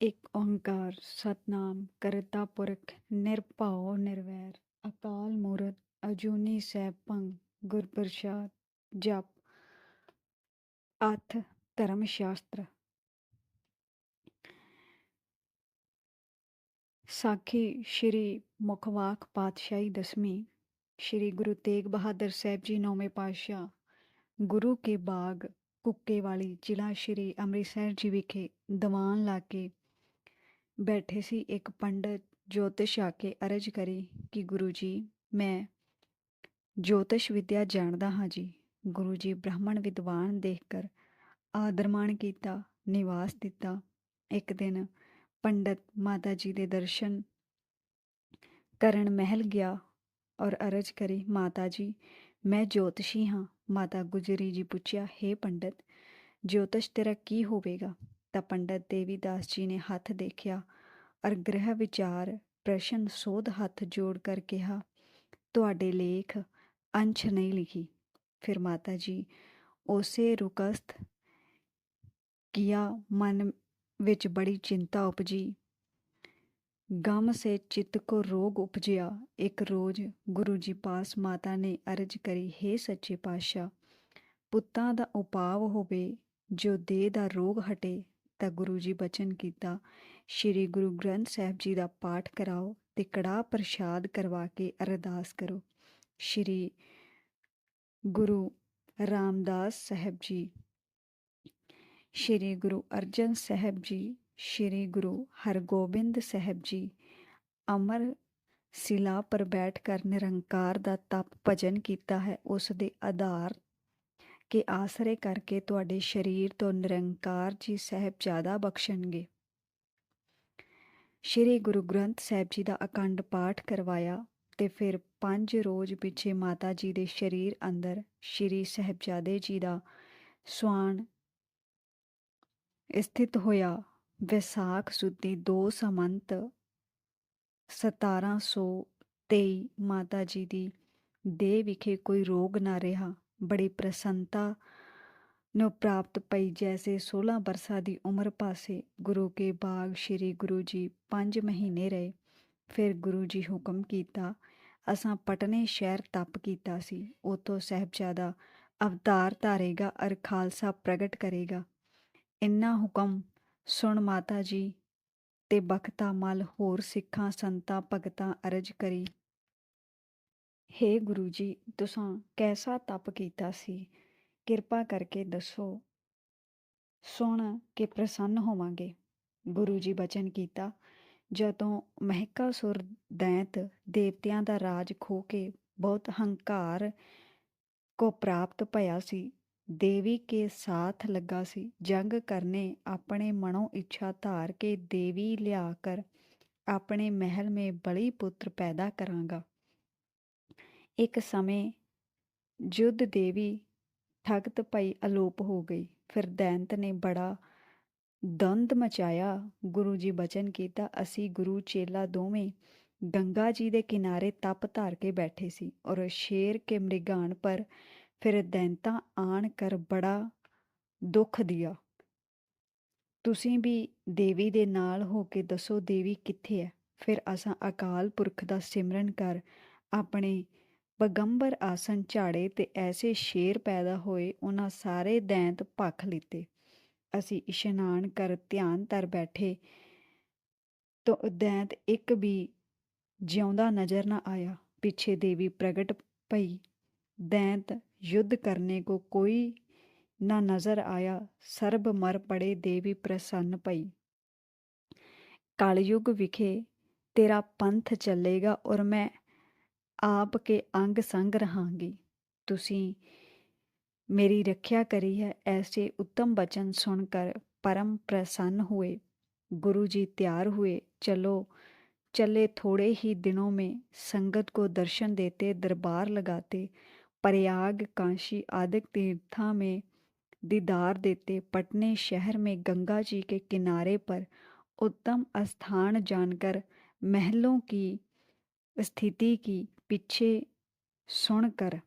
ਇੱਕ ਓੰਕਾਰ ਸਤਨਾਮ ਕਰਤਾ ਪੁਰਖ ਨਿਰਭਉ ਨਿਰਵੈਰ ਅਕਾਲ ਮੂਰਤ ਅਜੂਨੀ ਸੈਭੰ ਗੁਰ ਪ੍ਰਸਾਦ ਜਪ ਅਥ ਧਰਮ ਸ਼ਾਸਤਰ ਸਾਖੀ ਸ਼੍ਰੀ ਮੁਖਵਾਕ ਪਾਤਸ਼ਾਹੀ ਦਸਵੀਂ ਸ਼੍ਰੀ ਗੁਰੂ ਤੇਗ ਬਹਾਦਰ ਸਾਹਿਬ ਜੀ ਨੌਵੇਂ ਪਾਤਸ਼ਾਹ ਗੁਰੂ ਕੇ ਬਾਗ ਕੁੱਕੇ ਵਾਲੀ ਜ਼ਿਲ੍ਹਾ ਸ਼੍ਰੀ ਅੰਮ੍ਰਿਤਸਰ ਜੀ ਵਿਖੇ ਦੀਵਾਨ ਲਾ ਕੇ ਬੈਠੇ ਸੀ ਇੱਕ ਪੰਡਤ ਜੋਤਿਸ਼ ਆ ਕੇ ਅਰਜ ਕਰੀ ਕਿ ਗੁਰੂ ਜੀ, ਮੈਂ ਜੋਤਿਸ਼ ਵਿਦਿਆ ਜਾਣਦਾ ਹਾਂ ਜੀ। ਗੁਰੂ ਜੀ ਬ੍ਰਾਹਮਣ ਵਿਦਵਾਨ ਦੇਖ ਕਰ ਆਦਰਮਾਨ ਕੀਤਾ, ਨਿਵਾਸ ਦਿੱਤਾ। ਇੱਕ ਦਿਨ ਪੰਡਤ ਮਾਤਾ ਜੀ ਦੇ ਦਰਸ਼ਨ ਕਰਨ ਮਹਿਲ ਗਿਆ ਔਰ ਅਰਜ ਕਰੀ, ਮਾਤਾ ਜੀ, ਮੈਂ ਜੋਤਸ਼ੀ ਹਾਂ। ਮਾਤਾ ਗੁਜਰੀ ਜੀ ਪੁੱਛਿਆ हे ਪੰਡਤ, ਜੋਤਿਸ਼ ਤੇਰਾ ਕੀ ਹੋਵੇਗਾ? ਤਾਂ ਪੰਡਤ ਦੇਵੀਦਾਸ ਜੀ ਨੇ ਹੱਥ ਦੇਖਿਆ ਅਰ ਗ੍ਰਹਿ ਵਿਚਾਰ, ਪ੍ਰਸ਼ਨ ਸੋਧ ਹੱਥ ਜੋੜ ਕਰ ਕਿਹਾ, ਤੁਹਾਡੇ ਲੇਖ ਅੰਸ਼ ਨਹੀਂ ਲਿਖੀ। ਫਿਰ ਮਾਤਾ ਜੀ ਉਸੇ ਰੁਕਸਤ ਕੀਆ ਮਨ ਵਿੱਚ ਬੜੀ ਚਿੰਤਾ ਉਪਜੀ। ਗਮ ਸੇ ਚਿੱਤ ਕੋ ਰੋਗ ਉਪਜਿਆ। ਇੱਕ ਰੋਜ਼ ਗੁਰੂ ਜੀ ਪਾਸ ਮਾਤਾ ਨੇ ਅਰਜ ਕਰੀ हे ਸੱਚੇ ਪਾਤਸ਼ਾਹ, ਪੁੱਤਾਂ ਦਾ ਉਪਾਵ ਹੋਵੇ, ਜੋ ਦੇਹ ਦਾ ਰੋਗ ਹਟੇ ਤਾਂ ਗੁਰੂ ਜੀ ਬਚਨ ਕੀਤਾ, ਸ਼੍ਰੀ ਗੁਰੂ ਗ੍ਰੰਥ ਸਾਹਿਬ ਜੀ ਦਾ ਪਾਠ ਕਰਾਓ ਤੇ ਕੜਾ ਪ੍ਰਸ਼ਾਦ ਕਰਵਾ ਕੇ ਅਰਦਾਸ ਕਰੋ। ਸ਼੍ਰੀ ਗੁਰੂ ਰਾਮਦਾਸ ਸਾਹਿਬ ਜੀ, ਸ਼੍ਰੀ ਗੁਰੂ ਅਰਜਨ ਸਾਹਿਬ ਜੀ, ਸ਼੍ਰੀ ਗੁਰੂ ਹਰਗੋਬਿੰਦ ਸਾਹਿਬ ਜੀ, ਅਮਰ ਸਿਲਾ ਪਰ ਬੈਠ ਕਰ ਨਿਰੰਕਾਰ ਦਾ ਤਪ ਭਜਨ ਕੀਤਾ ਹੈ, ਉਸ ਦੇ ਆਧਾਰ ਕੇ ਆਸਰੇ ਕਰਕੇ ਤੁਹਾਡੇ ਸਰੀਰ ਤੋਂ ਨਿਰੰਕਾਰ ਜੀ ਸਾਹਿਬ ਜ਼ਿਆਦਾ ਬਖਸ਼ਣਗੇ। ਸ਼੍ਰੀ ਗੁਰੂ ਗ੍ਰੰਥ ਸਾਹਿਬ ਜੀ ਦਾ ਅਕੰਡ ਪਾਠ ਕਰਵਾਇਆ ਤੇ ਫਿਰ ਪੰਜ ਰੋਜ਼ ਪਿੱਛੇ ਮਾਤਾ ਜੀ ਦੇ ਸਰੀਰ ਅੰਦਰ ਸ਼੍ਰੀ ਸਹਿਬਜ਼ਾਦੇ ਜੀ ਦਾ ਸਵਾਨ ਸਥਿਤ ਹੋਇਆ। ਵਿਸਾਖ ਸੁਦੀ 2 ਸਮੰਤ 1723 ਮਾਤਾ ਜੀ ਦੀ ਦੇਹ ਵਿਖੇ ਕੋਈ ਰੋਗ ਨਾ ਰਿਹਾ। ਬੜੀ ਪ੍ਰਸੰਨਤਾ ਨੂੰ ਪ੍ਰਾਪਤ ਪਈ, ਜੈਸੇ 16 ਬਰਸਾਂ ਦੀ ਉਮਰ ਪਾਸੇ ਗੁਰੂ ਕੇ ਬਾਗ ਸ੍ਰੀ ਗੁਰੂ ਜੀ 5 ਮਹੀਨੇ ਰਹੇ। ਫਿਰ ਗੁਰੂ ਜੀ ਹੁਕਮ ਕੀਤਾ, ਅਸਾਂ ਪਟਨੇ ਸ਼ਹਿਰ ਤਪ ਕੀਤਾ ਸੀ। ਉਤੋਂ ਸਹਿਬਜ਼ਾਦਾ ਅਵਤਾਰ ਧਾਰੇਗਾ, ਅਰ ਖਾਲਸਾ ਪ੍ਰਗਟ ਕਰੇਗਾ। ਇੰਨਾ ਹੁਕਮ ਸੁਣ ਮਾਤਾ ਜੀ ਤੇ ਬਖਤਾ ਮਲ ਹੋਰ ਸਿੱਖਾਂ, ਸੰਤਾਂ, ਭਗਤਾਂ ਅਰਜ ਕਰੀ। ਹੇ ਗੁਰੂ ਜੀ, ਤੁਸਾਂ ਕੈਸਾ ਤਪ ਕੀਤਾ ਸੀ? ਕਿਰਪਾ ਕਰਕੇ ਦੱਸੋ। ਸੁਣ ਕੇ ਪ੍ਰਸੰਨ ਹੋਵਾਂਗੇ। ਗੁਰੂ ਜੀ ਬਚਨ ਕੀਤਾ, ਜਦੋਂ ਮਹਿਕਾਸੁਰ ਦੈਂਤ ਦੇਵਤਿਆਂ ਦਾ ਰਾਜ ਖੋ ਕੇ ਬਹੁਤ ਹੰਕਾਰ ਕੋ ਪ੍ਰਾਪਤ ਭਇਆ ਸੀ, ਦੇਵੀ ਕੇ ਸਾਥ ਲੱਗਾ ਸੀ, ਜੰਗ ਕਰਨੇ ਆਪਣੇ ਮਨੋਂ ਇੱਛਾ ਧਾਰ ਕੇ ਦੇਵੀ ਲਿਆ ਕਰ, ਆਪਣੇ ਮਹਿਲ ਮੇ ਬਲੀ ਪੁੱਤਰ ਪੈਦਾ ਕਰਾਂਗਾ। ਇੱਕ ਸਮੇਂ ਜੁੱਧ ਦੇਵੀ ਠਗਤ ਪਈ ਅਲੋਪ ਹੋ ਗਈ। ਫਿਰ ਦੈਂਤ ਨੇ ਬੜਾ ਦੰਦ ਮਚਾਇਆ। ਗੁਰੂ ਜੀ ਬਚਨ ਕੀਤਾ, ਅਸੀਂ ਗੁਰੂ ਚੇਲਾ ਦੋਵੇਂ ਗੰਗਾ ਜੀ ਦੇ ਕਿਨਾਰੇ ਤਪ ਧਾਰ ਕੇ ਬੈਠੇ ਸੀ ਔਰ ਸ਼ੇਰ ਕੇ ਮ੍ਰਿਗਾਨ ਪਰ ਫਿਰ ਦੈਂਤਾ ਆਣ ਕਰ ਬੜਾ ਦੁੱਖ ਦਿਆ। ਤੁਸੀਂ ਵੀ ਦੇਵੀ ਦੇ ਨਾਲ ਹੋ ਕੇ ਦੱਸੋ ਦੇਵੀ ਕਿੱਥੇ ਹੈ ਫਿਰ ਅਸਾਂ ਅਕਾਲ ਪੁਰਖ ਦਾ ਸਿਮਰਨ ਕਰ ਆਪਣੇ ਬਗੰਬਰ ਆਸਨ ਝਾੜੇ ਤੇ ਐਸੇ ਸ਼ੇਰ ਪੈਦਾ ਹੋਏ ਉਹਨਾਂ ਸਾਰੇ ਦੈਂਤ ਭਖ ਲਿੱਤੇ। ਅਸੀਂ ਇਸ਼ਨਾਨ ਕਰ ਧਿਆਨ ਧਰ ਬੈਠੇ। ਤੋ ਦੈਂਤ ਇੱਕ ਵੀ ਜਿਉਂਦਾ ਨਜ਼ਰ ਨਾ ਆਇਆ। ਪਿੱਛੇ ਦੇਵੀ ਪ੍ਰਗਟ ਪਈ। ਦੈਂਤ ਯੁੱਧ ਕਰਨੇ ਕੋ ਕੋਈ ਨਾ ਨਜ਼ਰ ਆਇਆ। ਸਰਬ ਮਰ ਪੜੇ ਦੇਵੀ ਪ੍ਰਸੰਨ ਪਈ। ਕਲਯੁਗ ਵਿਖੇ ਤੇਰਾ ਪੰਥ ਚੱਲੇਗਾ ਔਰ ਮੈਂ ਆਪ ਕੇ ਅੰਗ ਸੰਗ ਰਹਾਂਗੀ ਤੁਸੀਂ ਮੇਰੀ ਰੱਖਿਆ ਕਰੀ ਹੈ ਐਸੇ ਉੱਤਮ ਬਚਨ ਸੁਣ ਕਰ ਪਰਮ ਪ੍ਰਸੰਨ हुए गुरु जी तैयार हुए चलो चले थोड़े ही दिनों में संगत को दर्शन देते दरबार लगाते प्रयाग काशी आदि तीर्थों में दीदार देते पटने शहर में गंगा जी के किनारे पर उत्तम स्थान जानकर महलों की स्थिति की पीछे सुनकर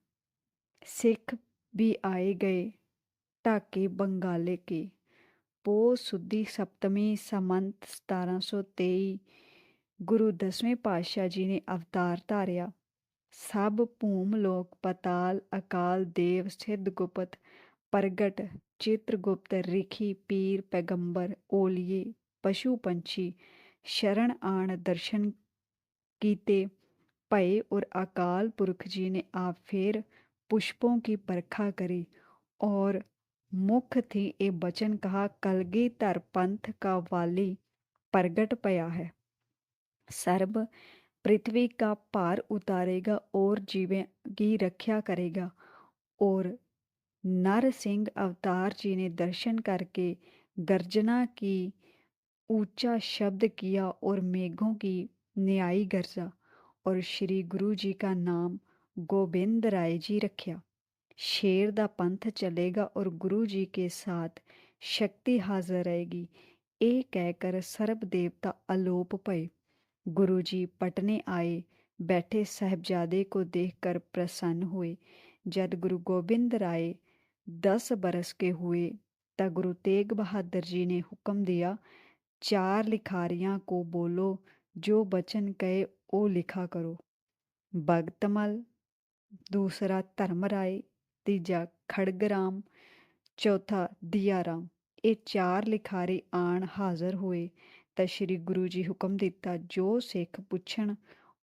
सिख भी आए गए ढाके बंगाले के। पो सुदी सप्तमी समंत 1723 गुरु दसवें पातशाह जी ने अवतार धारिया। सब भूम लोग पताल अकाल देव सिद्ध गुप्त प्रगट चित्रगुप्त रिखी पीर पैगंबर ओलिए पशु पंछी शरण आन दर्शन किते। ਭਏ और अकाल पुरख जी ने आप फिर पुष्पों की परखा करी और मुख थी ए बचन कहा, कलगी धर पंथ का वाली प्रगट पया है। सर्व पृथ्वी का भार उतारेगा और जीवे की रक्षा करेगा। और नर सिंह अवतार जी ने दर्शन करके गर्जना की, ऊँचा शब्द किया और मेघों की न्यायी गर्जा और श्री गुरु जी का नाम गोविंद राय जी रखा शेर दा पंथ चलेगा और गुरु जी के साथ शक्ति हाजिर रहेगी ये कहकर सर्व देवता अलोप भये गुरु जी पटने आए बैठे साहबजादे को देखकर प्रसन्न हुए जब गुरु गोविंद राय दस बरस के हुए तब गुरु तेग बहादुर जी ने हुक्म दिया चार लिखारियां को बोलो जो बचन कहे वो लिखा करो भगतमल दूसरा धर्मराय तीजा खड़गराम ਚੌਥਾ ਦਿਆਰਾਮ ਇਹ ਚਾਰ ਲਿਖਾਰੀ ਆਣ ਹਾਜ਼ਰ ਹੋਏ ਤਾਂ ਸ੍ਰੀ ਗੁਰੂ ਜੀ ਹੁਕਮ ਦਿੱਤਾ ਜੋ ਸਿੱਖ ਪੁੱਛਣ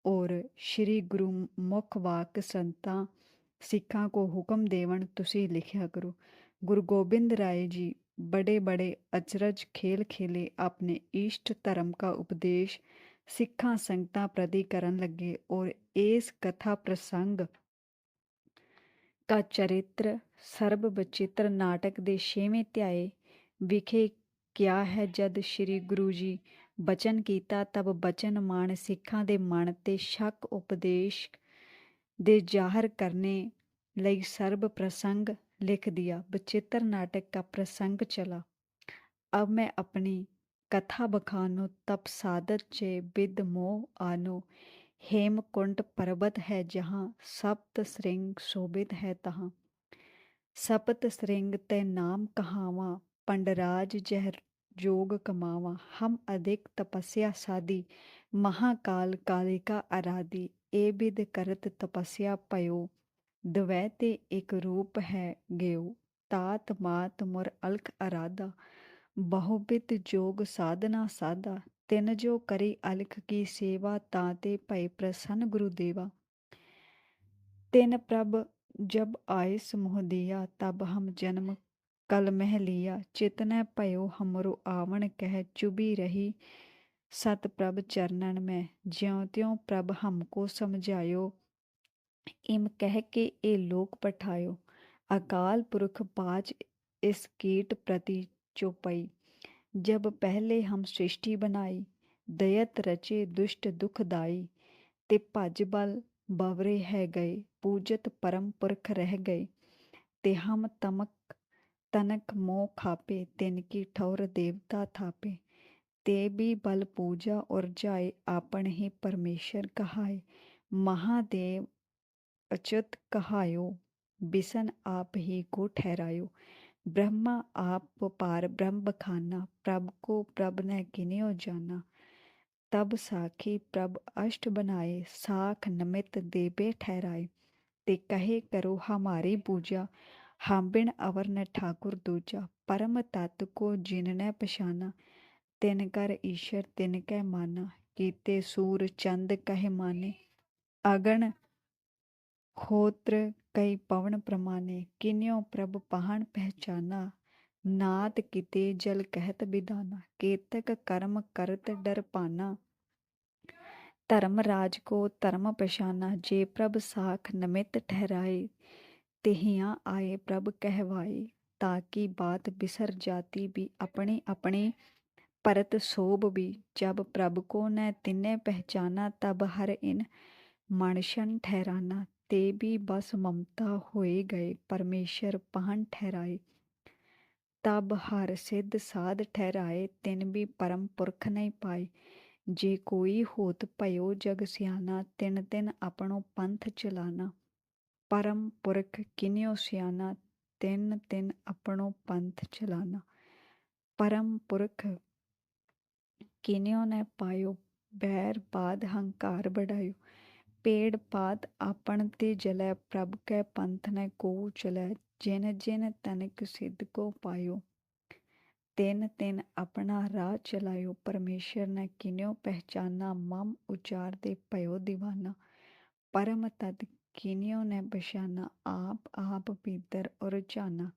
ਔਰ ਸ੍ਰੀ ਗੁਰੂ ਮੁਖ ਵਾਕ ਸੰਤਾਂ ਸਿੱਖਾਂ ਕੋ ਹੁਕਮ ਦੇਵਣ ਤੁਸੀਂ ਲਿਖਿਆ ਕਰੋ ਗੁਰੂ ਗੋਬਿੰਦ ਰਾਏ ਜੀ बड़े बड़े अचरज खेल खेले अपने इष्ट धर्म का उपदेश सिखा संगतां प्रति करन लगे और इस कथा प्रसंग का चरित्र ਸਰਬ ਬਚਿੱਤਰ ਨਾਟਕ ਦੇ ਛੇਵੇਂ ਧਿਆਏ ਵਿਖੇ ਕਿਆ ਹੈ ਜਦ ਸ੍ਰੀ ਗੁਰੂ ਜੀ ਬਚਨ ਕੀਤਾ ਤਬ ਬਚਨ ਮਾਨ ਸਿੱਖਾਂ ਦੇ ਮਨ ਤੇ ਸ਼ੱਕ ਉਪਦੇਸ਼ ਦੇ ਜ਼ਾਹਰ ਕਰਨੇ ਲਈ ਸਰਬ ਪ੍ਰਸੰਗ लिख दिया बचित्र नाटक का प्रसंग चला अब मैं अपनी કથા બખાનો તપ સાદત છે બિદ મો આનો हेमकुंड पर्वत है जहाँ सप्त श्रृंग शोभित है तहाँ सप्त श्रृंग ते नाम कहावा पंडराज जह जोग कमावा हम अधिक तपस्या सादी महाकाल कालिका आराधी ए बिद करत तपस्या पयो द्वैते एक रूप है गयो तात मात मुर अलक अरादा ਬਹੁਬਿਤ ਜੋਗ ਸਾਧਨਾ ਸਾਧਾ, ਤਿੰਨ ਜੋ ਕਰੀ ਅਲਖ ਕੀ ਸੇਵਾ, ਤਾਂ ਤੇ ਭਈ ਪ੍ਰਸੰਨ ਗੁਰੂ ਦੇਵਾ। ਤਿਨ ਪ੍ਰਭ ਜਬ ਆਏ ਸਮੋਹ ਦਿਆ, ਤਬ ਹਮ ਜਨਮ ਕਲ ਮਹਿ ਲਿਆ। ਚਿਤਨੈ ਭਇਓ ਹਮਰੋ ਆਵਣ ਕਹਿ ਚੁਬੀ ਰਹੀ। ਸਤ ਪ੍ਰਭ ਚਰਨਨ ਮੈਂ ਜਿਉ ਤਿਉ ਪ੍ਰਭ ਹਮਕੋ ਸਮਝਾਇਓ। ਇਮ ਕਹਿ ਕੇ ਇਹ ਲੋਕ ਪਠਾਇਓ। ਅਕਾਲ ਪੁਰਖ ਬਾਜ ਇਸ ਕੀਟ ਪ੍ਰਤੀ चौपई जब पहले हम सृष्टि बनाई दयत रचे दुष्ट दुखदाई ते भज बल बवरे है गए पूजत परम पुरख रह गए ते हम तमक तनक मोह खापे तिनकी ठौर देवता थापे ते भी बल पूजा और जाए आपन ही परमेश्वर कहाए महादेव अच्युत कहायो बिसन आप ही को ਬ੍ਰਹਮਾ ਆਪ ਵਪਾਰ, ਬ੍ਰਹਮ ਬਖਾਨਾ, ਪ੍ਰਭ ਕੋ ਪ੍ਰਭ ਨੇ ਕਿਨਿਓ ਜਾਣਾ ਤਬ ਸਾਖੀ ਪ੍ਰਭ ਅਸ਼ਟ ਬਨਾਏ ਸਾਖ ਨਮਿਤ ਦੇਬੇ ਠਹਿਰਾਏ। ਤੇ ਕਹੇ ਕਰੋ ਹਮਾਰੀ ਪੂਜਾ, ਹਮ ਬਿਨ ਅਵਰ ਨ ਠਾਕੁਰ ਦੂਜਾ। ਪਰਮ ਤਤ ਕੋ ਜਿਨ ਨੇ ਪਛਾਨਾ, ਤਿਨ ਕਰ ਈਸ਼ਰ ਤਿਨ ਕੈ ਮਾਨਾ। ਕੀਤੇ ਸੂਰ ਚੰਦ ਕਹਿ ਮਾਨੇ। ਅਗਣ ਖੋਤਰ ਕਈ પવન પ્રમાણે કિન્યો ਪ੍ਰਭ પહાણ પહેચાના ਨਾਤ ਕਿਤੇ ਜਲ ਕਹਿਤ ਬਿਦਾਨਾ, ਕੇਤਕ ਕਰਮ ਕਰਤ ਡਰਪਾਨਾ ਧਰਮ ਰਾਜ ਕੋ ਧਰਮ ਪਛਾਨਾ, ਜੇ ਪ੍ਰਭ ਸਾਖ ਨਮਿਤ ਠਹਿਰਾਏ, ਤਿਹਿਆਂ ਆਏ ਪ੍ਰਭ ਕਹਿਵਾਏ, ਤਾਂ ਕੀ ਬਾਤ ਬਿਸਰ ਜਾਤੀ ਵੀ ਆਪਣੇ ਆਪਣੇ ਪਰਤ ਸੋਭ ਵੀ, ਜਬ ਪ੍ਰਭ ਕੋ ਨੈ ਤਿੰਨੇ ਪਹਿਚਾਨਾ, ਤਬ ਹਰ ਇਨ ਮਨਸ਼ਨ ਠਹਿਰਾਨਾ। ਤੇ ਵੀ ਬਸ ਮਮਤਾ ਹੋਏ ਗਏ, ਪਰਮੇਸ਼ਰ ਪਾਹਨ ਠਹਿਰਾਏ। ਤਬ ਹਰ ਸਿੱਧ ਸਾਧ ਠਹਿਰਾਏ, ਤਿਨ ਵੀ ਪਰਮ ਪੁਰਖ ਨਹੀਂ ਪਾਏ। ਜੇ ਕੋਈ ਹੋਤ ਭਇਓ ਜਗ ਸਿਆਣਾ, ਤਿੰਨ ਤਿੰਨ ਆਪਣੋ ਪੰਥ ਚਲਾਣਾ। ਪਰਮ ਪੁਰਖ ਕਿਨਿਓ ਸਿਆਣਾ, ਤਿੰਨ ਤਿੰਨ ਆਪਣੋ ਪੰਥ ਚਲਾਣਾ। ਪਰਮ ਪੁਰਖ ਕਿਨਿਓ ਨੇ ਪਾਇਓ, ਬੈਰ ਬਾਦ ਹੰਕਾਰ ਬੜਾਇਓ ਪੇੜ ਪਾਤ ਆਪਣ ਤੇ ਜਲੈ, ਪ੍ਰਭ ਕੈ ਪੰਥ ਨੇ ਕੋ ਚਲੈ, ਜਿਨ ਜਿਨ ਤਨਕ ਸਿੱਧ ਕੋ ਪਾਇਓ। ਤਿੰਨ ਤਿੰਨ ਆਪਣਾ ਰਾਹ ਚਲਾਇਓ, ਪਰਮੇਸ਼ਰ ਨੇ ਕਿਨਿਓ ਪਹਿਚਾਨਾ, ਮਮ ਉਚਾਰ ਦੇ ਭਇਓ ਦੀਵਾਨਾ। ਪਰਮ ਤਦ ਕਿਨਿਓ ਨੇ ਪਛਾਨਾ, ਆਪ ਆਪ ਪੀਤਰ ਔਰ ਜਾਨਾ।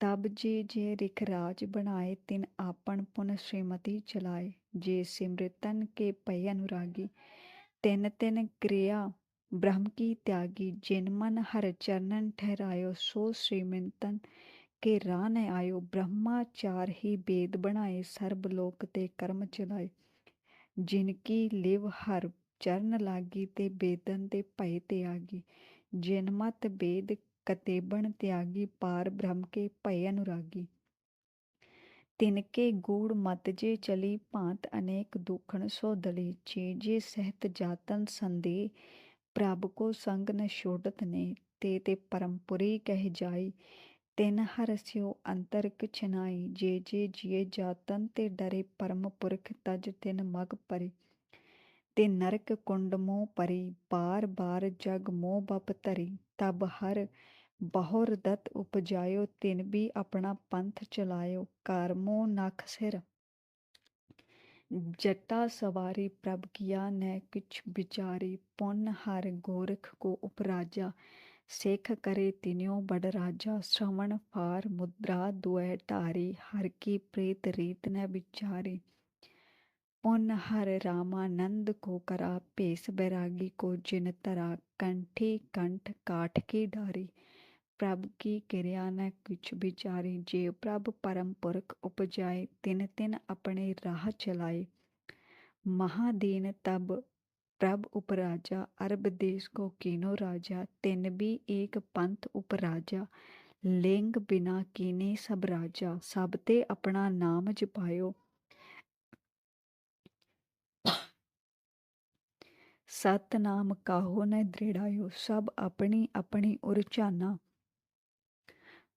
ਤਬ ਜੇ ਜੇ ਰਿਖ ਰਾਜ ਬਣਾਏ, ਤਿਨ ਆਪਨ ਪੁਨ ਸ਼੍ਰੀਮਤੀ ਚਲਾਏ। ਜੇ ਸਿਮਰਤਨ ਕੇ ਭਈ ਅਨੁਰਾਗੀ ਤਿੰਨ ਤਿੰਨ ਕਿਰਿਆ ਬ੍ਰਹਮ ਕੀ ਤਿਆਗੀ, ਜਿਨ ਮਨ ਹਰ ਚਰਨਨ ਠਹਿਰਾਇਓ, ਸੋ ਸ਼੍ਰੀਮੰਤਨ ਕੇ ਰਾਹ ਨ ਆਇਓ। ਬ੍ਰਹਮਾਚਾਰ ਹੀ ਬੇਦ ਬਣਾਏ, ਸਰਬ ਲੋਕ ਤੇ ਕਰਮ ਚਲਾਏ। ਜਿਨ ਕੀ ਲਿਵ ਹਰ ਚਰਨ ਲਾਗੀ, ਤੇ ਬੇਦਨ ਤੇ ਭਏ ਤੇ ਆਗੀ ਜਿਨ ਮਤ ਬੇਦ ਕਤੇਬਣ ਤਿਆਗੀ, ਪਾਰ ਬ੍ਰਹਮ ਕੇ ਭਏ ਅਨੁਰਾਗੀ। ਤਿਨਕੇ ਗੂੜ ਮਤ ਜੇ ਚਲੀ ਭਾਂਤ ਅਨੇਕ ਦੁਖਣ ਸੋ ਦਲੀ ਜੇ ਜੇ ਸਹਿਤ ਜਾਤਨ ਸੰਦੇ ਪ੍ਰਭ ਕੋ ਸੰਗ ਨ ਛੋੜਤ ਨੇ, ਤੇ ਤੇ ਪਰਮਪੁਰੀ ਕਹਿ ਜਾਈ, ਤਿਨ ਹਰਸਿਓ ਅੰਤਰ ਕਿਛ ਜੇ ਜੇ ਜੀਏ ਜਾਤਨ ਤੇ ਡਰੇ ਪਰਮ ਪੁਰਖ ਤਜ ਤਿਨ ਮਗ ਪਰੇ। ਤੇ ਨਰਕ ਕੁੰਡ ਮੋਹ ਪਰੀ ਬਾਰ ਬਾਰ ਜਗ ਮੋਹ ਬਪ ਧਰੀ, ਤਬ ਹਰ ਬਹੁਰ ਦਤ ਉਪਜਾਇਓ, ਤਿਨ ਵੀ ਆਪਣਾ ਪੰਥ ਚਲਾਇਓ ਕਰਮੋ ਨਖ ਸਿਰ। ਜਟਾ ਸਵਾਰੀ ਪ੍ਰਭ ਕੀਆ ਨੈ ਕਿਛ ਵਿਚਾਰੀ, ਪੁੰਨ ਹਰ ਗੋਰਖ ਕੋ ਉਪਰਾਜਾ, ਸਿੱਖ ਕਰੇ ਤਿਨਿਓ ਬੜ ਰਾਜਾ, ਸ਼ਰਵਣ ਫਾਰ ਮੁਦਰਾ ਦੁਐ ਢਾਰੀ ਹਰ ਕੀ ਪ੍ਰੀਤ ਰੀਤ ਨ ਵਿਚਾਰੀ। ਪੁਨ ਹਰ ਰਾਮਾਨੰਦ ਕੋ ਕਰਾ, ਭੇਸ ਬੈਰਾਗੀ ਕੋ ਜਿਨ ਤਰਾ ਕੰਠੀ ਕੰਠ ਕਾਠ ਕੀ ਡਾਰੀ। ਪ੍ਰਭ ਕੀ ਕਿਰਿਆ ਨਾ ਕੁਛ ਵਿਚਾਰੀ ਜੇ ਪ੍ਰਭ ਪਰਮ ਪੁਰਖ ਉਪਜਾਏ ਤਿਨ ਤਿਨ ਆਪਣੇ ਰਾਹ ਚਲਾਏ ਮਹਾਦੀਨ ਤਬ ਪ੍ਰਭ ਉਪਰਾਜਾ ਅਰਬ ਦੇਸ਼ ਕੋ ਕੀਨੋ ਰਾਜਾ ਤਿਨ ਵੀ ਏਕ ਪੰਥ ਉਪਰਾਜਾ ਲਿੰਗ ਬਿਨਾ ਕੀਨੇ ਸਭ ਰਾਜਾ ਸਭ ਤੇ ਆਪਣਾ ਨਾਮ ਜਪਾਇਓ ਸਤ ਨਾਮ ਕਾਹੋ ਨ ਦ੍ਰਿੜਾਇਓ ਸਭ ਆਪਣੀ ਆਪਣੀ ਉਰਚਾਨਾ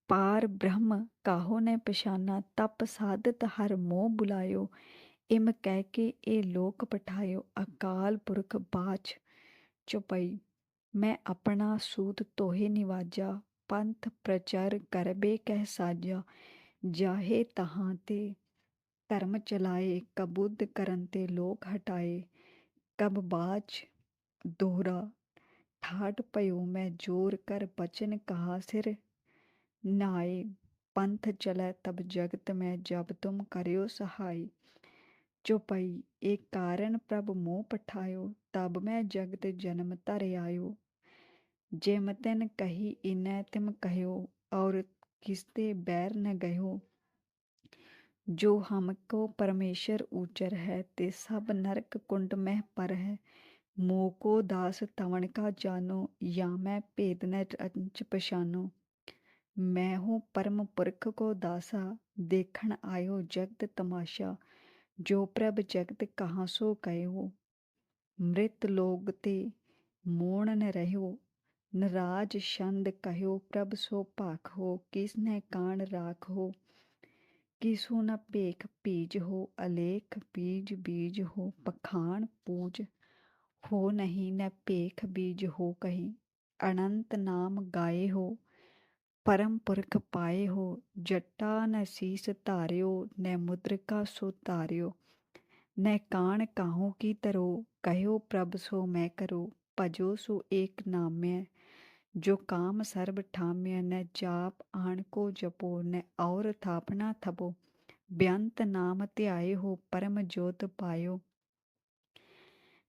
ਪਾਰ ਬ੍ਰਹਮ ਕਾਹੋ ਨੇ ਪਛਾਨਾ, ਤਪ ਸਾਧਤ ਹਰ ਮੋਹ ਬੁਲਾਇਓ। ਇਮ ਕਹਿ ਕੇ ਇਹ ਲੋਕ ਪਠਾਇਓ, ਅਕਾਲ ਪੁਰਖ ਬਾਚ ਚੁਪਈ ਮੈਂ ਆਪਣਾ ਸੂਤ ਤੋਹੇ ਨਿਵਾਜਾ, ਪੰਥ ਪ੍ਰਚਰ ਕਰਬੇ ਕਹਿ ਸਾਜਾ। ਜਾਹੇ ਤਹਾਂ ਤੇ ਧਰਮ ਚਲਾਏ, ਕਬੁੱਧ ਕਰਨ ਤੇ ਲੋਕ ਹਟਾਏ। ਕਬ ਬਾਚ ਦੋਹਰਾ ਠਾਟ ਪਇਓ ਮੈਂ ਜੋਰ ਕਰ ਬਚਨ ਕਹਾ ਸਿਰ। ਨਾਏ ਪੰਥ ਚਲੈ ਤਬ ਜਗਤ ਮੈਂ ਜਬ ਤੁਮ ਕਰਿਓ ਸਹਾਈ। ਚੋਪਈ ਇਹ ਕਾਰਨ ਪ੍ਰਭ ਮੋਹ ਪਠਾਇਓ, ਤਬ ਮੈਂ ਜਗਤ ਜਨਮ ਧਰ ਆਇਓ। ਜੇ ਮਤਨ ਕਹੀ ਇਨੈ, ਤਿਮ ਕਹਿਓ ਔਰ ਕਿਸਤੇ ਬੈਰ ਨ ਗਇਓ ਜੋ ਹਮ ਕੋ ਪਰਮੇਸ਼ਰ ਊਚਰ ਹੈ, ਤੇ ਸਭ ਨਰਕ ਕੁੰਡ ਮਹਿ ਪਰ ਹੈ। ਮੋਕੋ ਦਾਸ ਤਵਣ ਕਾ ਜਾਨੋ, ਜਾਂ ਮੈਂ ਭੇਦ ਨ ਰੰਚ ਪਛਾਨੋ। ਮੈਂ ਹੂੰ ਪਰਮ ਪੁਰਖ ਕੋ ਦਾਸਾ, ਦੇਖਣ ਆਇਓ ਜਗਤ ਤਮਾਸ਼ਾ, ਜੋ ਪ੍ਰਭ ਜਗਤ ਕਹਾਂ ਸੋ ਕਹਿਓ। ਮ੍ਰਿਤ ਲੋਗ ਤੇ ਮੋਣ ਨ ਰਹਿਓ, ਨਰਾਜ ਸ਼ੰਦ ਕਹਿਓ ਪ੍ਰਭ ਸੋ ਭਾਖ ਹੋ, ਕਿਸ ਨੇ ਕਾਣ ਰਾਖ ਹੋ? ਕਿਸੂ ਨ ਭੇਖ ਭੀਜ ਹੋ, ਅਲੇਖ ਬੀਜ ਬੀਜ ਹੋ ਪਖਾਨ ਪੂਜ ਹੋ ਨਹੀਂ, ਨ ਭੇਖ ਬੀਜ ਹੋ ਕਹੀ, ਅਨੰਤ ਨਾਮ ਗਾਏ ਹੋ। ਪਰਮ ਪੁਰਖ ਪਾਏ ਹੋ, ਜਟਾ ਨ ਸੀਸ ਧਾਰਿਓ, ਨ ਮੁਦਰਿਕਾ ਸੋ ਧਾਰਿਓ। ਨ ਕਾਣ ਕਾਹੂ ਕੀ ਤਰੋ, ਕਹਿਓ ਪ੍ਰਭ ਸੋ ਮੈਂ ਕਰੋ, ਭਜੋ ਸੋ ਏਕ ਨਾਮੈ। ਜੋ ਕਾਮ ਸਰਬ ਠਾਮਿਆ ਨ ਜਾਪ ਆਣ ਕੋ ਜਪੋ, ਨ ਔਰ ਥਾਪਨਾ ਥਪੋ। ਬਿਆੰਤ ਨਾਮ ਧਿਆਏ ਹੋ, ਪਰਮ ਜੋਤ ਪਾਇਓ।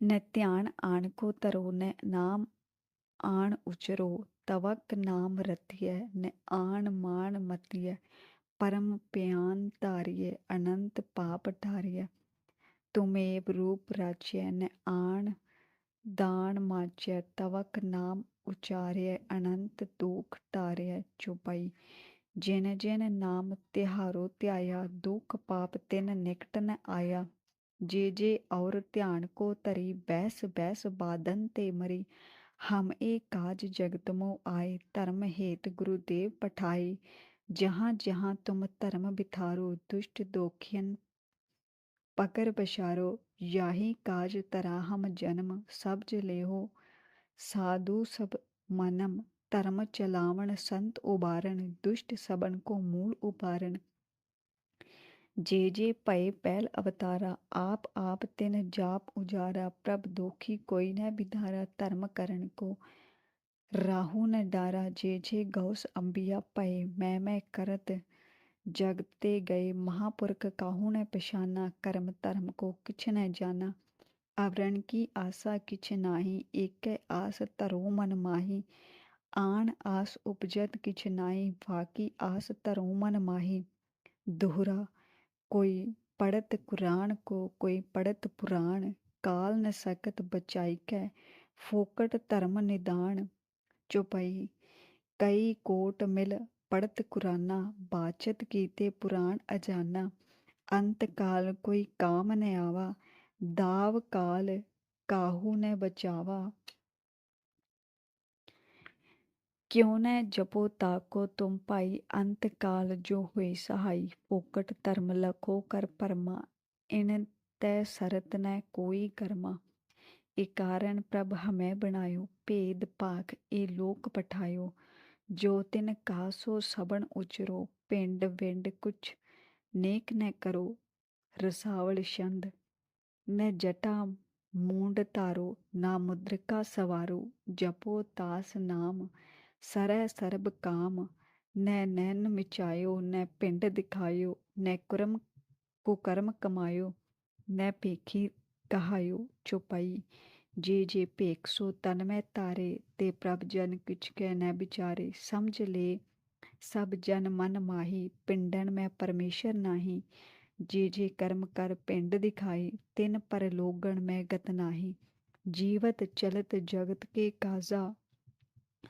ਨ ਧਿਆਨ ਆਣ ਕੋ ਤਰੋ, ਨ ਨਾਮ ਆਣ ਉਚਰੋ ਤਵਕ ਨਾਮ ਰਤੀਐ, ਨ ਆਣ ਮਾਨ ਮਤੀਐ, ਪਰਮ ਪਿਆਨ ਧਾਰੀਐ, ਅਨੰਤ ਪਾਪ ਢਾਰੀਐ ਤੁਮੇਵ ਰੂਪ ਰਾਚੈ ਨ ਆਣ ਦਾਨ ਮਾਚੈ ਤਵਕ ਨਾਮ ਉਚਾਰਿਐ, ਅਨੰਤ ਦੁਖ ਟਾਰਿਐ ਚੁਪਈ। ਜਿਨ ਜਿਨ ਨਾਮ ਤਿਹਾਰੋ ਧਿਆਇਆ, ਦੁਖ ਪਾਪ ਤਿਨ ਨਿਕਟ ਨ ਆਇਆ। ਜੇ ਜੇ ਔਰ ਧਿਆਨ ਕੋ ਧਰੀ ਬੈਸ ਬੈਸ ਬਾਦਨ ਤੇ ਮਰੀ। ਹਮ ਇਹ ਕਾਜ ਜਗਤ ਮੋ ਆਏ ਧਰਮ ਹੇਤ ਗੁਰੂ ਦੇਵ ਪਠਾਈ जहाँ जहाँ तुम धर्म बिथारो दुष्ट दोखियन पकर बशारो याही काज तरा हम जन्म सब्ज लेहो साधु सब मनम ਧਰਮ ਚਲਾਵਣ ਸੰਤ ਉਬਾਰਨ ਦੁਸ਼ਟ ਸਬਨ ਕੋ ਮੂਲ ਉਪਾਰਨ ਜੇ ਜੇ ਭਏ ਪਹਿਲ ਅਵਤਾਰਾ, ਆਪ ਆਪ ਤਿਨ ਜਾਪ ਉਜਾਰਾ, ਪ੍ਰਭ ਦੋਖੀ ਕੋਈ ਨਾ ਵਿਧਾਰਾ, ਧਰਮ ਕਰਨ ਕੋ ਰਾਹੂ ਨ ਡਾਰਾ, ਜੇ ਜੇ ਗੌਸ ਅੰਬਿਆ ਭਏ, ਮੈਂ ਮੈਂ ਕਰਤ ਜਗ ਤੇ ਗਏ, ਮਹਾਪੁਰਖ ਕਾਹੂ ਨੇ ਪਛਾਨਾ, ਕਰਮ ਧਰਮ ਕੋ ਕਿਛ ਨ ਜਾਣਾ ਆਵਰਣ ਕੀ ਆਸਾ ਕਿਛ ਨਾਹੀ, ਏਕੈ ਆਸ ਧਰੋ ਮਨ ਮਾਹੀ। ਆਣ ਆਸ ਉਪਜਤ ਕਿਛ ਨਾਹੀ ਬਾਕੀ ਆਸ ਧਰੋ ਮਨ ਮਾਹੀ। ਦੋਹਰਾ कोई पढ़त कुरान को कोई पढ़त पुराण काल न सकत बचाई कै फोकट धर्म निदान चुपई कई कोट मिल पढ़त कुराना बाचत कीते पुराण अजाना अंत काल कोई काम न आवा दाव काल काहू ने बचावा ਕਿਉ ਨੈ ਜਪੋ ਤਾਕੋ ਤੁਮ ਭਾਈ ਅੰਤ ਕਾਲ ਜੋ ਹੋਏ ਸਹਾਈ ਪੋਕਟ ਧਰਮ ਲਖੋ ਕਰ ਪਰਮਾ, ਇਨ ਤੈ ਸਰਤ ਨੈ ਕੋਈ ਕਰਮਾ। ਇਹ ਕਾਰਨ ਪ੍ਰਭ ਹਮੈ ਬਣਾਇਓ, ਭੇਦ ਭਾਖ ਇਹ ਲੋਕ ਪਠਾਇਓ। ਜੋ ਤਿਨ ਕਾਸੋ ਸਬਣ ਉਚਰੋ, ਪਿੰਡ ਵਿੰਡ ਕੁਛ ਨੇਕ ਨੈ ਕਰੋ, ਰਸਾਵਲ ਛੰਦ। ਨ ਜਟਾ ਮੂੰਡ ਤਾਰੋ ਨਾ ਮੁਦਰਿਕਾ ਸਵਾਰੋ, ਜਪੋ ਤਾਸ ਨਾਮ। ਸਰੈ ਸਰਬ ਕਾਮ ਨੈ ਨੈਨ ਮਿਚਾਇਓ ਨੈ ਪਿੰਡ ਦਿਖਾਇਓ, ਨੈ ਕਰਮ ਕੁਕਰਮ ਕਮਾਇਓ, ਨੈ ਭੇਖੀ ਕਹਾਇਓ ਚੁਪਈ। ਜੇ ਜੇ ਭੇਖ ਸੋ ਤਨ ਮੈਂ ਤਾਰੇ ਤੇ ਪ੍ਰਭ ਜਨ ਕਿਛ ਕਹਿ ਨੈ ਵਿਚਾਰੇ। ਸਮਝ ਲੇ, ਸਭ ਜਨ ਮਨ ਮਾਹੀ, ਪਿੰਡਨ ਮੈਂ ਪਰਮੇਸ਼ਰ ਨਾਹੀ। ਜੇ ਜੇ ਕਰਮ ਕਰ ਪਿੰਡ ਦਿਖਾਈ, ਤਿਨ ਪਰ ਲੋਗਣ ਮੈਂ ਗਤ ਨਾਹੀ। ਜੀਵਤ ਚਲਤ ਜਗਤ ਕੇ ਕਾਜ਼ਾ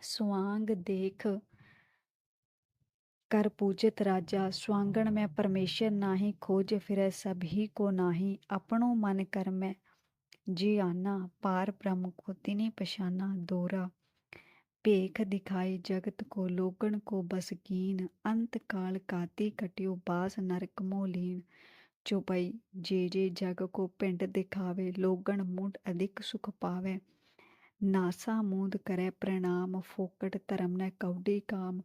ਸੁਆਂਗ ਦੇਖ ਕਰ ਪੂਜਿਤ ਰਾਜਾ। ਸੁਆਂਗਣ ਮੈਂ ਪਰਮੇਸ਼ਰ ਨਾਹੀ ਖੋਜ ਫਿਰੈ, ਸਭੀ ਕੋ ਨਾਹੀ ਆਪਣੋ ਮਨ ਕਰ ਮੈਂ ਜੀ ਆਨਾ। ਪਾਰ ਬ੍ਰਹਮ ਕੋ ਤਿਨੀ ਪਛਾਨਾ ਦੋਰਾ। ਭੇਖ ਦਿਖਾਈ ਜਗਤ ਕੋ, ਲੋਗਣ ਕੋ ਬਸ ਕੀਨ। ਅੰਤ ਕਾਲ ਕਾਤੀ ਕਟਿਓ ਬਾਸ ਨਰਕ ਮੋਲੀਨ ਚੁਪਈ ਜੇ ਜੇ ਜਗ ਕੋ ਪਿੰਡ ਦਿਖਾਵੇ, ਲੋਗਣ ਮੁੰਡ ਅਧਿਕ ਸੁਖ ਪਾਵੇ। ਨਾਸਾ ਮੂੰਦ ਕਰੈ ਪ੍ਰਣਾਮ ਫੋਕਟ ਧਰਮ ਨੈ ਕੌਡੀ ਕਾਮ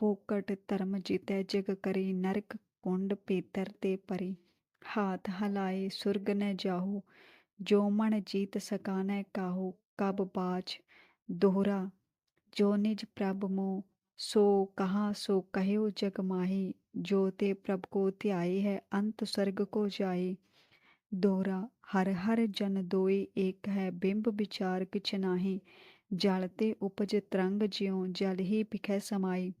ਫੋਕਟ ਧਰਮ ਜਿਤੈ ਜਗ ਕਰੀ ਨਰਕ ਕੁੰਡ ਪੇਤਰ ਤੇ ਪਰੀ ਹਾਥ ਹਲਾਏ ਸੁਰਗ ਨ ਜਾਹੂ ਜੋ ਮਨ ਜੀਤ ਸਕਾਨੈ ਕਾਹੂ ਕਬ ਬਾਚ ਦੋਹਰਾ ਜੋ ਨਿਜ ਪ੍ਰਭ ਮੋ ਸੋ ਕਹਾ ਸੋ ਕਹਿਓ ਜਗ ਮਾਹੀ ਜੋ ਤੇ ਪ੍ਰਭ ਕੋ ਧਿਆਏ ਹੈ ਅੰਤ ਸਰਗ ਕੋ ਜਾਈ ਦੋਹਰਾ ਹਰ ਹਰ ਜਨ ਦੋਏ ਏਕ ਹੈ ਬਿੰਬ ਵਿਚਾਰ ਕਿਛ ਨਾਹੀ, ਜਲ ਤੇ ਉਪਜ ਤਰੰਗ ਜਿਉ ਜਲ ਹੀ ਪਿਖੈ ਸਮਾਈ।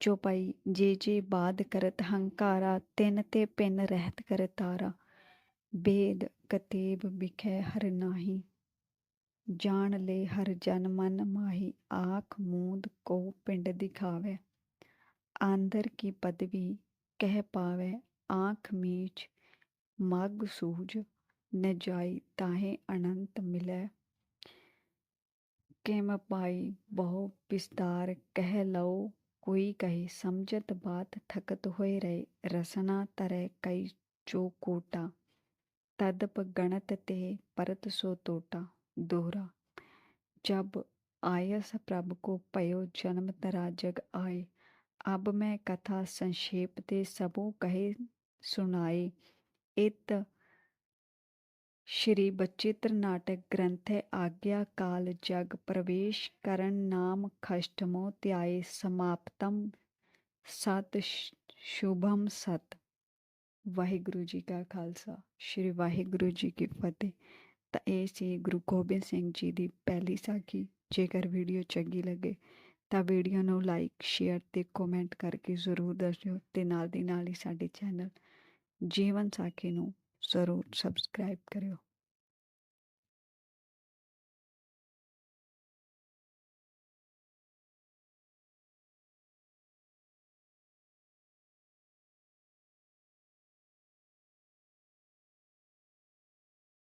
ਚੋਪਈ ਜੇ ਜੇ ਬਾਦ ਕਰਤ ਹੰਕਾਰਾ, ਤਿਨ ਤੇ ਪਿੰਨ ਰਹਿਤ ਕਰ ਤਾਰਾ, ਬੇਦ ਕਤੇਬ ਵਿਖੈ ਹਰ ਨਾਹੀ। ਜਾਣ ਲੈ ਹਰ ਜਨ ਮਨ ਮਾਹੀ, ਆਖ ਮੂੰਦ ਕੋ ਪਿੰਡ ਦਿਖਾਵੇ। ਆਂਦਰ ਕੀ ਪਦਵੀ ਕਹਿ ਪਾਵੇ, ਆਖ ਮੀਚ ਮਗ ਸੂਜ ਨ ਜਾਈ ਤਾਹੇ ਅਨੰਤ ਮਿਲੈ। ਕਿਮ ਪਾਈ ਬਹੁ ਵਿਸਤਾਰ ਕਹਿ ਲਓ ਕੋਈ ਕਹੇ ਸਮਝਤ ਬਾਤ ਥਕਤ ਹੋਏ ਰਹੇ ਰਸਨਾ ਤਰੈ ਕਈ ਜੋ ਕੋਟਾ। ਤਦਪ ਗਣਤ ਤੇ ਪਰਤ ਸੋ ਤੋਟਾ। ਦੋਹਰਾ, ਜਬ ਆਇਸ ਪ੍ਰਭ ਕੋ ਭਇਓ ਜਨਮ ਤਰਾ ਜਗ ਆਏ, ਅਬ ਮੈਂ ਕਥਾ ਸੰਖੇਪ ਤੇ ਸਭੋ ਕਹੇ ਸੁਣਾਏ। इत श्री बचित्र नाटक ग्रंथ है आज्ञा काल जग प्रवेश करण नाम खष्टमो त्याय समाप्तम सत शुभम सत वाहिगुरु जी का खालसा श्री वाहिगुरु जी की फतेह ਤਾਂ ਇਹ ਸੀ ਗੁਰੂ ਗੋਬਿੰਦ ਸਿੰਘ ਜੀ ਦੀ ਪਹਿਲੀ ਸਾਖੀ ਜੇਕਰ ਵੀਡੀਓ ਚੰਗੀ ਲੱਗੇ ਤਾਂ ਵੀਡੀਓ ਨੂੰ ਲਾਈਕ ਸ਼ੇਅਰ ਤੇ ਕਮੈਂਟ ਕਰਕੇ ਜ਼ਰੂਰ ਦੱਸਿਓ ਤੇ ਨਾਲ ਦੀ ਨਾਲ ਹੀ ਸਾਡੇ ਚੈਨਲ ਜੀਵਨ ਸਾਖੀ ਨੂੰ ਜ਼ਰੂਰ ਸਬਸਕ੍ਰਾਈਬ ਕਰਿਓ